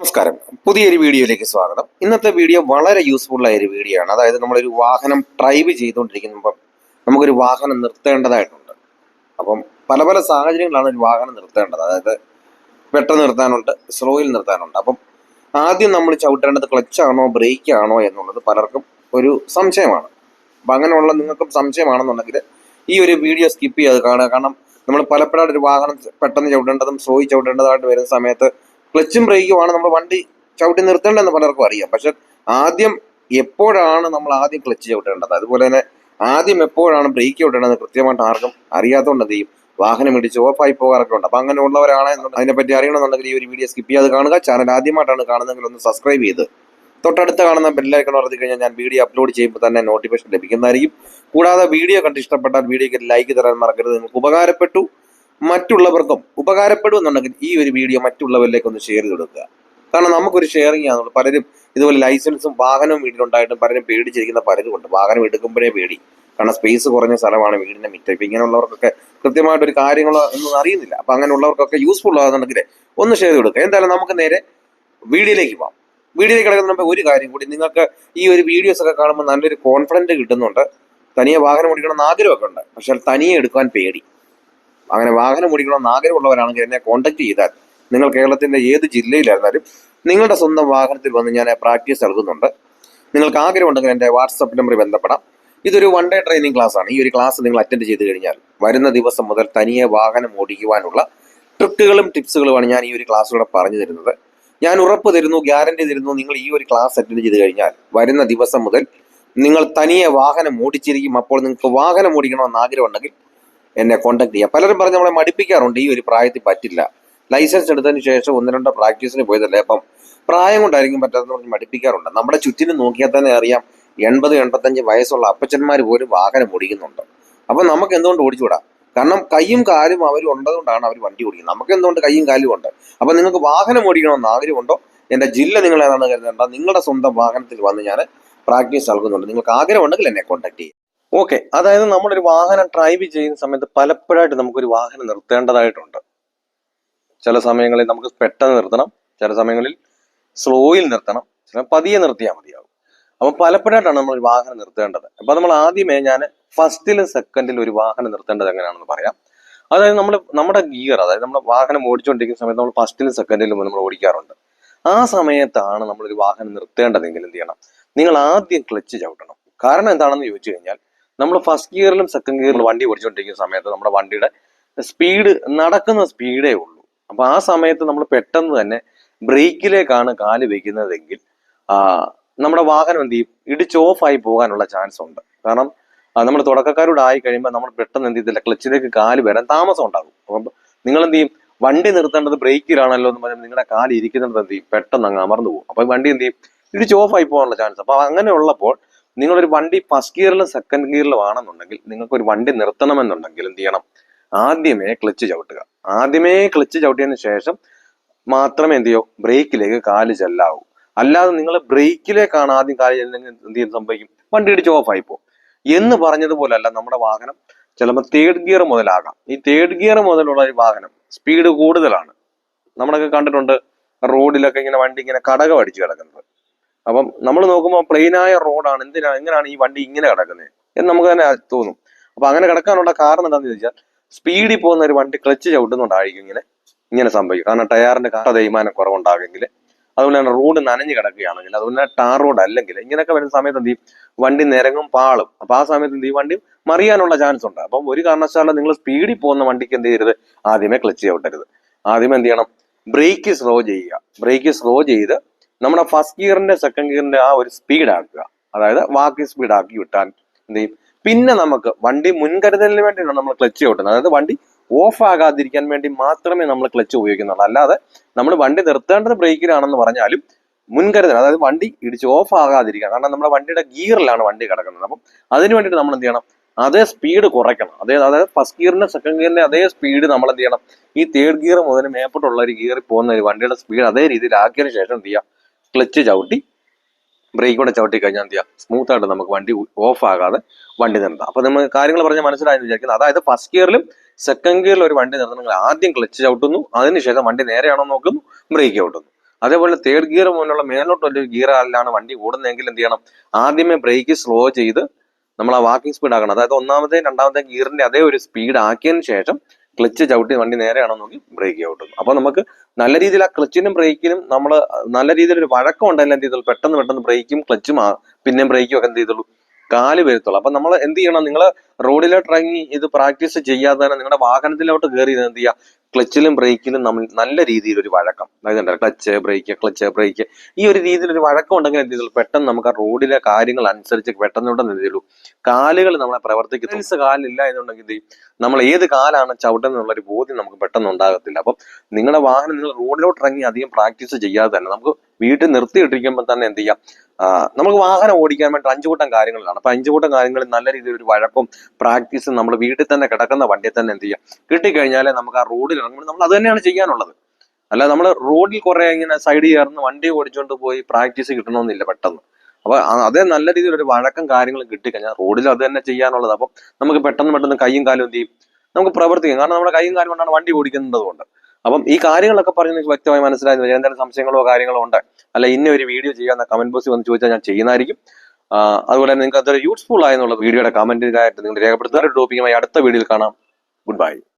നമസ്കാരം. പുതിയൊരു വീഡിയോയിലേക്ക് സ്വാഗതം. ഇന്നത്തെ വീഡിയോ വളരെ യൂസ്ഫുൾ ആയ ഒരു വീഡിയോ ആണ്. അതായത് നമ്മളൊരു വാഹനം ഡ്രൈവ് ചെയ്തുകൊണ്ടിരിക്കുമ്പം നമുക്കൊരു വാഹനം നിർത്തേണ്ടതായിട്ടുണ്ട്. അപ്പം പല പല സാഹചര്യങ്ങളാണ് ഒരു വാഹനം നിർത്തേണ്ടത്. അതായത് പെട്ടെന്ന് നിർത്താനുണ്ട് സ്ലോയിൽ നിർത്താനുണ്ട്. അപ്പം ആദ്യം നമ്മൾ ചവിട്ടേണ്ടത് ക്ലച്ചാണോ ബ്രേക്ക് ആണോ എന്നുള്ളത് പലർക്കും ഒരു സംശയമാണ്. അപ്പം അങ്ങനെയുള്ള നിങ്ങൾക്കും സംശയമാണെന്നുണ്ടെങ്കിൽ ഈ ഒരു വീഡിയോ സ്കിപ്പ് ചെയ്യാതെ കാണുക. കാരണം നമ്മൾ പലപ്പോഴും ഒരു വാഹനം പെട്ടെന്ന് ചവിട്ടേണ്ടതും സ്ലോയിൽ ചവിട്ടേണ്ടതായിട്ട് വരുന്ന സമയത്ത് ക്ലച്ചും ബ്രേക്കുമാണ് നമ്മൾ വണ്ടി ചവിട്ടി നിർത്തേണ്ടതെന്ന് പലർക്കും അറിയാം. പക്ഷെ ആദ്യം എപ്പോഴാണ് നമ്മൾ ആദ്യം ക്ലച്ച് ചവിട്ടേണ്ടത്? അതുപോലെ തന്നെ ആദ്യം എപ്പോഴാണ് ബ്രേക്ക് ചവിട്ടേണ്ടത് കൃത്യമായിട്ട് ആർക്കും അറിയാത്തതുകൊണ്ട് എന്ത് ചെയ്യും? വാഹനം ഇടിച്ച് ഓഫായി പോകാറൊക്കെ ഉണ്ട്. അപ്പം അങ്ങനെ ഉള്ളവരാണ് അതിനെപ്പറ്റി അറിയണമെന്നുണ്ടെങ്കിൽ ഈ ഒരു വീഡിയോ സ്കിപ്പ് ചെയ്യാതെ കാണുക. ചാനൽ ആദ്യമായിട്ടാണ് കാണുന്നതെങ്കിൽ ഒന്ന് സബ്സ്ക്രൈബ് ചെയ്ത്. തൊട്ടടുത്ത് കാണുന്ന ബെല്ലൈക്കൺ വർദ്ധി കഴിഞ്ഞാൽ ഞാൻ വീഡിയോ അപ്ലോഡ് ചെയ്യുമ്പോൾ തന്നെ നോട്ടിഫിക്കേഷൻ ലഭിക്കുന്നതായിരിക്കും. കൂടാതെ വീഡിയോ കണ്ട് ഇഷ്ടപ്പെട്ടാൽ വീഡിയോക്ക് ലൈക്ക് തരാൻ മറക്കരുത്. നിങ്ങൾക്ക് ഉപകാരപ്പെട്ടു. മറ്റുള്ളവർക്കും ഉപകാരപ്പെടുമെന്നുണ്ടെങ്കിൽ ഈ ഒരു വീഡിയോ മറ്റുള്ളവരിലേക്ക് ഒന്ന് ഷെയർ ചെയ്ത് കൊടുക്കുക. കാരണം നമുക്കൊരു ഷെയറിങ് ആണുള്ളൂ പലരും ഇതുപോലെ ലൈസൻസും വാഹനവും വീട്ടിലുണ്ടായിട്ടും പലരും പേടിച്ചിരിക്കുന്ന പലരും ഉണ്ട്. വാഹനം എടുക്കുമ്പോഴേ പേടി. കാരണം സ്പേസ് കുറഞ്ഞ സ്ഥലമാണ് വീടിന്റെ മിറ്റം. ഇപ്പം ഇങ്ങനെയുള്ളവർക്കൊക്കെ കൃത്യമായിട്ടൊരു കാര്യങ്ങളോ ഒന്നും അറിയുന്നില്ല. അപ്പം അങ്ങനെയുള്ളവർക്കൊക്കെ യൂസ്ഫുൾ ആകുന്നുണ്ടെങ്കിൽ ഒന്ന് ഷെയർ കൊടുക്കുക. എന്തായാലും നമുക്ക് നേരെ വീഡിയോയിലേക്ക് പോകാം വീഡിയോയിലേക്ക് കിടക്കുന്ന ഒരു കാര്യം കൂടി. നിങ്ങൾക്ക് ഈ ഒരു വീഡിയോസ് ഒക്കെ കാണുമ്പോൾ നല്ലൊരു കോൺഫിഡന്റ് കിട്ടുന്നുണ്ട്. തനിയെ വാഹനം ഓടിക്കണം എന്ന് ആഗ്രഹമൊക്കെ ഉണ്ട്. പക്ഷേ തനിയെ എടുക്കാൻ പേടി. അങ്ങനെ വാഹനം ഓടിക്കണമെന്ന് ആഗ്രഹമുള്ളവരാണെങ്കിൽ എന്നെ കോൺടാക്ട് ചെയ്താൽ നിങ്ങൾ കേരളത്തിന്റെ ഏത് ജില്ലയിലായിരുന്നാലും നിങ്ങളുടെ സ്വന്തം വാഹനത്തിൽ വന്ന് ഞാൻ പ്രാക്ടീസ് നൽകുന്നുണ്ട്. നിങ്ങൾക്ക് ആഗ്രഹമുണ്ടെങ്കിൽ എന്റെ വാട്സപ്പ് നമ്പർ ബന്ധപ്പെടാം. ഇതൊരു വൺ ഡേ ട്രെയിനിങ് ക്ലാസ് ആണ്. ഈ ഒരു ക്ലാസ് നിങ്ങൾ അറ്റൻഡ് ചെയ്ത് കഴിഞ്ഞാൽ വരുന്ന ദിവസം മുതൽ തനിയെ വാഹനം ഓടിക്കുവാനുള്ള ട്രിക്കുകളും ടിപ്സുകളുമാണ് ഞാൻ ഈ ഒരു ക്ലാസ്സിലൂടെ പറഞ്ഞു തരുന്നത്. ഞാൻ ഉറപ്പ് തരുന്നു ഗ്യാരണ്ടി തരുന്നു നിങ്ങൾ ഈ ഒരു ക്ലാസ് അറ്റൻഡ് ചെയ്ത് കഴിഞ്ഞാൽ വരുന്ന ദിവസം മുതൽ നിങ്ങൾ തനിയെ വാഹനം ഓടിച്ചിരിക്കും. അപ്പോൾ നിങ്ങൾക്ക് വാഹനം ഓടിക്കണമെന്ന് ആഗ്രഹമുണ്ടെങ്കിൽ എന്നെ കോൺടാക്ട് ചെയ്യാം. പലരും പറഞ്ഞ് നമ്മളെ മടിപ്പിക്കാറുണ്ട്. ഈ ഒരു പ്രായത്തിൽ പറ്റില്ല. ലൈസൻസ് എടുത്തതിന് ശേഷം ഒന്ന് രണ്ട് പ്രാക്ടീസിന് പോയതല്ലേ. അപ്പം പ്രായം കൊണ്ടായിരിക്കും പറ്റാത്തത് പറഞ്ഞ് മടിപ്പിക്കാറുണ്ട്. നമ്മുടെ ചുറ്റിനും നോക്കിയാൽ തന്നെ അറിയാം എൺപത് എൺപത്തഞ്ച് വയസ്സുള്ള അപ്പച്ചന്മാർ പോലും വാഹനം ഓടിക്കുന്നുണ്ട്. അപ്പം നമുക്ക് എന്തുകൊണ്ട് ഓടിച്ചുകൂടാ? കാരണം കൈയും കാലും അവർ ഉള്ളതുകൊണ്ടാണ് അവർ വണ്ടി ഓടിക്കുന്നത്. നമുക്ക് എന്തുകൊണ്ട് കൈയും കാലും ഉണ്ട്? അപ്പം നിങ്ങൾക്ക് വാഹനം ഓടിക്കണമെന്ന് ആഗ്രഹമുണ്ടോ? എന്റെ ജില്ല നിങ്ങൾ ഏതാണെന്ന് കരുതേണ്ട. നിങ്ങളുടെ സ്വന്തം വാഹനത്തിൽ വന്ന് ഞാൻ പ്രാക്ടീസ് നൽകുന്നുണ്ട്. നിങ്ങൾക്ക് ആഗ്രഹമുണ്ടെങ്കിൽ എന്നെ കോൺടാക്ട് ചെയ്യും. ഓക്കെ അതായത് നമ്മളൊരു വാഹനം ഡ്രൈവ് ചെയ്യുന്ന സമയത്ത് പലപ്പോഴായിട്ട് നമുക്കൊരു വാഹനം നിർത്തേണ്ടതായിട്ടുണ്ട്. ചില സമയങ്ങളിൽ നമുക്ക് പെട്ടെന്ന് നിർത്തണം ചില സമയങ്ങളിൽ സ്ലോയിൽ നിർത്തണം ചില പതിയെ നിർത്തിയാൽ മതിയാവും. അപ്പം പലപ്പോഴായിട്ടാണ് നമ്മൾ ഒരു വാഹനം നിർത്തേണ്ടത്. അപ്പം നമ്മൾ ആദ്യമേ ഞാൻ ഫസ്റ്റിലും സെക്കൻഡിലും ഒരു വാഹനം നിർത്തേണ്ടത് എങ്ങനെയാണെന്ന് പറയാം. അതായത് നമ്മൾ നമ്മുടെ ഗിയർ അതായത് നമ്മുടെ വാഹനം ഓടിച്ചുകൊണ്ടിരിക്കുന്ന സമയത്ത് നമ്മൾ ഫസ്റ്റിലും സെക്കൻഡിലും നമ്മൾ ഓടിക്കാറുണ്ട്. ആ സമയത്താണ് നമ്മളൊരു വാഹനം നിർത്തേണ്ടതെങ്കിൽ എന്ത് ചെയ്യണം? നിങ്ങൾ ആദ്യം ക്ലച്ച് ചവിട്ടണം. കാരണം എന്താണെന്ന് ചോദിച്ചു കഴിഞ്ഞാൽ നമ്മൾ ഫസ്റ്റ് ഗിയറിലും സെക്കൻഡ് ഗിയറിലും വണ്ടി ഓടിച്ചുകൊണ്ടിരിക്കുന്ന സമയത്ത് നമ്മുടെ വണ്ടിയുടെ സ്പീഡ് നടക്കുന്ന സ്പീഡേ ഉള്ളൂ. അപ്പൊ ആ സമയത്ത് നമ്മൾ പെട്ടെന്ന് തന്നെ ബ്രേക്കിലേക്കാണ് കാൽ വെക്കുന്നതെങ്കിൽ നമ്മുടെ വാഹനം എന്ത് ചെയ്യും? ഇടിച്ച് ഓഫ് ആയി പോകാനുള്ള ചാൻസ് ഉണ്ട്. കാരണം നമ്മൾ തുടക്കക്കാരോട് ആയി കഴിയുമ്പോൾ നമ്മൾ പെട്ടെന്ന് എന്ത് ചെയ്തില്ല ക്ലച്ചിലേക്ക് കാൽ വരാൻ താമസം ഉണ്ടാകും. അപ്പം നിങ്ങൾ എന്ത് ചെയ്യും? വണ്ടി നിർത്തേണ്ടത് ബ്രേക്കിലാണല്ലോ എന്ന് പറയുമ്പോൾ നിങ്ങളുടെ കാൽ ഇരിക്കുന്നത് എന്ത് ചെയ്യും? പെട്ടെന്ന് അങ്ങ് അമർന്നു പോകും. അപ്പൊ വണ്ടി എന്ത് ചെയ്യും? ഇടിച്ച് ഓഫ് ആയി പോകാനുള്ള ചാൻസ് അപ്പൊ അങ്ങനെ ഉള്ളപ്പോൾ നിങ്ങളൊരു വണ്ടി ഫസ്റ്റ് ഗിയറിലും സെക്കൻഡ് ഗിയറിലും ആണെന്നുണ്ടെങ്കിൽ നിങ്ങൾക്ക് ഒരു വണ്ടി നിർത്തണമെന്നുണ്ടെങ്കിൽ എന്ത് ചെയ്യണം? ആദ്യമേ ക്ലച്ച് ചവിട്ടുക. ആദ്യമേ ക്ലച്ച് ചവിട്ടിയതിന് ശേഷം മാത്രമേ എന്ത് ചെയ്യൂ? ബ്രേക്കിലേക്ക് കാൽ ചെല്ലാവൂ. അല്ലാതെ നിങ്ങൾ ബ്രേക്കിലേക്കാണ് ആദ്യം കാൽ ചെല്ലുന്നെങ്കിൽ എന്ത് ചെയ്യും സംഭവിക്കും? വണ്ടി ഇടിച്ച് ആയി പോകും. എന്ന് പറഞ്ഞതുപോലല്ല നമ്മുടെ വാഹനം. ചിലപ്പോൾ തേർഡ് ഗിയർ മുതലാകാം. ഈ തേർഡ് ഗിയർ മുതലുള്ള ഒരു വാഹനം സ്പീഡ് കൂടുതലാണ്. നമ്മളൊക്കെ കണ്ടിട്ടുണ്ട് റോഡിലൊക്കെ ഇങ്ങനെ വണ്ടി ഇങ്ങനെ കടകം അടിച്ച് കിടക്കുന്നത്. അപ്പം നമ്മൾ നോക്കുമ്പോൾ പ്ലെയിനായ റോഡാണ് എന്തിനാണ് എങ്ങനെയാണ് ഈ വണ്ടി ഇങ്ങനെ കിടക്കുന്നത് എന്ന് നമുക്ക് തന്നെ തോന്നും. അപ്പൊ അങ്ങനെ കിടക്കാനുള്ള കാരണം എന്താണെന്ന് ചോദിച്ചാൽ സ്പീഡിൽ പോകുന്ന ഒരു വണ്ടി ക്ലച്ച് ചവിട്ടുന്നുണ്ടായിരിക്കും ഇങ്ങനെ ഇങ്ങനെ സംഭവിക്കും. കാരണം ടയറിന്റെ കട്ട തേയ്മാനം കുറവുണ്ടാകുമെങ്കിൽ അതുപോലെ തന്നെ റോഡ് നനഞ്ഞു കിടക്കുകയാണെങ്കിൽ അതുപോലെ തന്നെ ടാർ റോഡ് അല്ലെങ്കിൽ ഇങ്ങനെയൊക്കെ വരുന്ന സമയത്ത് എന്ത് വണ്ടി നിരങ്ങും പാളും. അപ്പൊ ആ സമയത്ത് എന്ത് വണ്ടി മറിയാനുള്ള ചാൻസ് ഉണ്ട്. അപ്പം ഒരു കാരണവശാലും നിങ്ങൾ സ്പീഡിൽ പോകുന്ന വണ്ടിക്ക് എന്ത് ചെയ്യരുത്? ആദ്യമേ ക്ലച്ച് ചവിട്ടരുത്. ആദ്യമേ എന്ത് ചെയ്യണം? ബ്രേക്ക് സ്ലോ ചെയ്യുക. ബ്രേക്ക് സ്ലോ ചെയ്ത് നമ്മുടെ ഫസ്റ്റ് ഗിയറിന്റെ സെക്കൻഡ് ഗിയറിന്റെ ആ ഒരു സ്പീഡ് ആക്കുക. അതായത് വാക്കി സ്പീഡ് ആക്കി വിട്ടാൽ എന്ത് ചെയ്യും? പിന്നെ നമുക്ക് വണ്ടി മുൻകരുതലിന് വേണ്ടിയിട്ടാണ് നമ്മൾ ക്ലച്ച് ഓട്ടുന്നത്. അതായത് വണ്ടി ഓഫ് ആകാതിരിക്കാൻ വേണ്ടി മാത്രമേ നമ്മൾ ക്ലച്ച് ഉപയോഗിക്കുന്നുള്ളൂ. അല്ലാതെ നമ്മൾ വണ്ടി നിർത്തേണ്ടത് ബ്രേക്കിലാണെന്ന് പറഞ്ഞാലും മുൻകരുതൽ അതായത് വണ്ടി ഇടിച്ച് ഓഫ് ആകാതിരിക്കാൻ കാരണം നമ്മുടെ വണ്ടിയുടെ ഗിയറിലാണ് വണ്ടി കിടക്കുന്നത്. അപ്പം അതിന് വേണ്ടിയിട്ട് നമ്മൾ എന്ത് ചെയ്യണം? അതേ സ്പീഡ് കുറയ്ക്കണം. അതേ അതായത് ഫസ്റ്റ് ഗിയറിന്റെ സെക്കൻഡ് ഗിയറിന്റെ അതേ സ്പീഡ് നമ്മൾ എന്ത് ചെയ്യണം? ഈ തേർഡ് ഗിയർ മുതൽ മേപ്പോട്ടുള്ള ഒരു ഗിയറിൽ പോകുന്ന ഒരു വണ്ടിയുടെ സ്പീഡ് അതേ രീതിയിൽ ആക്കിയതിനു ശേഷം എന്ത് ചെയ്യുക ക്ലച്ച് ചവിട്ടി ബ്രേക്ക് കൂടെ ചവിട്ടി കഴിഞ്ഞാൽ എന്ത് ചെയ്യാം? സ്മൂത്ത് ആയിട്ട് നമുക്ക് വണ്ടി ഓഫ് ആകാതെ വണ്ടി നിർത്താം. അപ്പൊ നമ്മൾ കാര്യങ്ങൾ പറഞ്ഞ് മനസ്സിലായെന്ന് വിചാരിക്കുന്നത് അതായത് ഫസ്റ്റ് ഗിയറിലും സെക്കൻഡ് ഗിയറിലും ഒരു വണ്ടി നിർത്തണമെങ്കിൽ ആദ്യം ക്ലച്ച് ചവിട്ടുന്നു. അതിനുശേഷം വണ്ടി നേരെയാണോ നോക്കുന്നു ബ്രേക്ക് ചവിട്ടുന്നു. അതേപോലെ തേർഡ് ഗിയർ മുതലുള്ള മേലോട്ട് ഒരു ഗിയർ അല്ലാണ് വണ്ടി ഓടുന്നതെങ്കിൽ എന്ത് ചെയ്യണം? ആദ്യമേ ബ്രേക്ക് സ്ലോ ചെയ്ത് നമ്മൾ ആ വാക്കിംഗ് സ്പീഡ് ആക്കണം. അതായത് ഒന്നാമത്തെ രണ്ടാമത്തെ ഗിയറിന്റെ അതേ ഒരു സ്പീഡ് ആക്കിയതിന് ശേഷം ക്ലച്ച് ചവിട്ടി വണ്ടി നേരെയാണോ നോക്കി ബ്രേക്ക് ചവിട്ടും അപ്പൊ നമുക്ക് നല്ല രീതിയിൽ ആ ക്ലച്ചിനും ബ്രേക്കിനും നമ്മൾ നല്ല രീതിയിൽ ഒരു വഴക്കം ഉണ്ടെങ്കിൽ എന്ത് ചെയ്തുള്ളൂ പെട്ടെന്ന് പെട്ടെന്ന് ബ്രേക്കും ക്ലച്ചും പിന്നെയും ബ്രേക്കും ഒക്കെ എന്ത് ചെയ്തുള്ളൂ കാൽ വരുത്തുള്ളൂ അപ്പൊ നമ്മൾ എന്ത് ചെയ്യണം? നിങ്ങൾ റോഡിലോട്ട് ഇറങ്ങി ഇത് പ്രാക്ടീസ് ചെയ്യാതെ തന്നെ നിങ്ങളുടെ വാഹനത്തിലോട്ട് കയറി എന്ത് ചെയ്യുക? ക്ലച്ചിലും ബ്രേക്കിലും നമ്മൾ നല്ല രീതിയിൽ ഒരു വഴക്കം. അതായത് ക്ലച്ച് ബ്രേക്ക് ക്ലച്ച് ബ്രേക്ക്. ഈ ഒരു രീതിയിൽ ഒരു വഴക്കം ഉണ്ടെങ്കിൽ എന്ത് ചെയ്തുള്ളൂ പെട്ടെന്ന് നമുക്ക് ആ റോഡിലെ കാര്യങ്ങൾ അനുസരിച്ച് പെട്ടെന്ന് ഇവിടെ എന്ത് കാലുകൾ നമ്മളെ പ്രവർത്തിക്കുന്നു കാലില്ല എന്നുണ്ടെങ്കിൽ എന്ത് ചെയ്യും? നമ്മൾ ഏത് കാലാണ് ചവിട്ടുന്നുള്ള ഒരു ബോധ്യം നമുക്ക് പെട്ടെന്ന് ഉണ്ടാകത്തില്ല. അപ്പം നിങ്ങളുടെ വാഹനം നിങ്ങൾ റോഡിലോട്ട് ഇറങ്ങി അധികം പ്രാക്ടീസ് ചെയ്യാതെ തന്നെ നമുക്ക് വീട്ടിൽ നിർത്തിയിട്ടിരിക്കുമ്പോൾ തന്നെ എന്ത് ചെയ്യാം? നമുക്ക് വാഹനം ഓടിക്കാൻ വേണ്ടി അഞ്ചു കൂട്ടം കാര്യങ്ങളാണ് അപ്പൊ അഞ്ചു കൂട്ടം കാര്യങ്ങളിൽ നല്ല രീതിയിൽ ഒരു വഴക്കും പ്രാക്ടീസും നമ്മൾ വീട്ടിൽ തന്നെ കിടക്കുന്ന വണ്ടിയിൽ തന്നെ എന്ത് ചെയ്യാം? കിട്ടിക്കഴിഞ്ഞാലേ നമുക്ക് ആ റോഡിൽ ഇറങ്ങുമ്പോൾ നമ്മൾ അത് തന്നെയാണ് ചെയ്യാനുള്ളത്. അല്ല നമ്മൾ റോഡിൽ കുറെ ഇങ്ങനെ സൈഡിൽ ചേർന്ന് വണ്ടി ഓടിച്ചുകൊണ്ട് പോയി പ്രാക്ടീസ് കിട്ടണമെന്നില്ല പെട്ടെന്ന്. അപ്പൊ അതേ നല്ല രീതിയിൽ ഒരു വഴക്കം കാര്യങ്ങളും കിട്ടിക്കഴിഞ്ഞാൽ റോഡിൽ അത് തന്നെ ചെയ്യാനുള്ളത്. അപ്പം നമുക്ക് പെട്ടെന്ന് പെട്ടെന്ന് കൈയും കാലും എന്ത് ചെയ്യും? നമുക്ക് പ്രവർത്തിക്കാം. കാരണം നമ്മുടെ കൈയും കാലും കൊണ്ടാണ് വണ്ടി ഓടിക്കുന്നത് കൊണ്ട് അപ്പം ഈ കാര്യങ്ങളൊക്കെ പറഞ്ഞ് നിങ്ങൾക്ക് വ്യക്തമായി മനസ്സിലായിരുന്നു എന്തെങ്കിലും സംശയങ്ങളോ കാര്യങ്ങളോ ഉണ്ട്? അല്ല ഇന്ന ഒരു വീഡിയോ ചെയ്യാന്ന കമന്റ് ബോക്സിൽ വന്ന് ചോദിച്ചാൽ ഞാൻ ചെയ്യുന്നതായിരിക്കും. അതുപോലെ തന്നെ നിങ്ങൾക്ക് അതൊരു യൂസ്ഫുൾ ആയെന്നുള്ള വീഡിയോയുടെ കമന്റിനായിട്ട് നിങ്ങൾ രേഖപ്പെടുത്തുന്ന ഒരു ടോപ്പിക്കുമായി അടുത്ത വീഡിയോയിൽ കാണാം. Good bye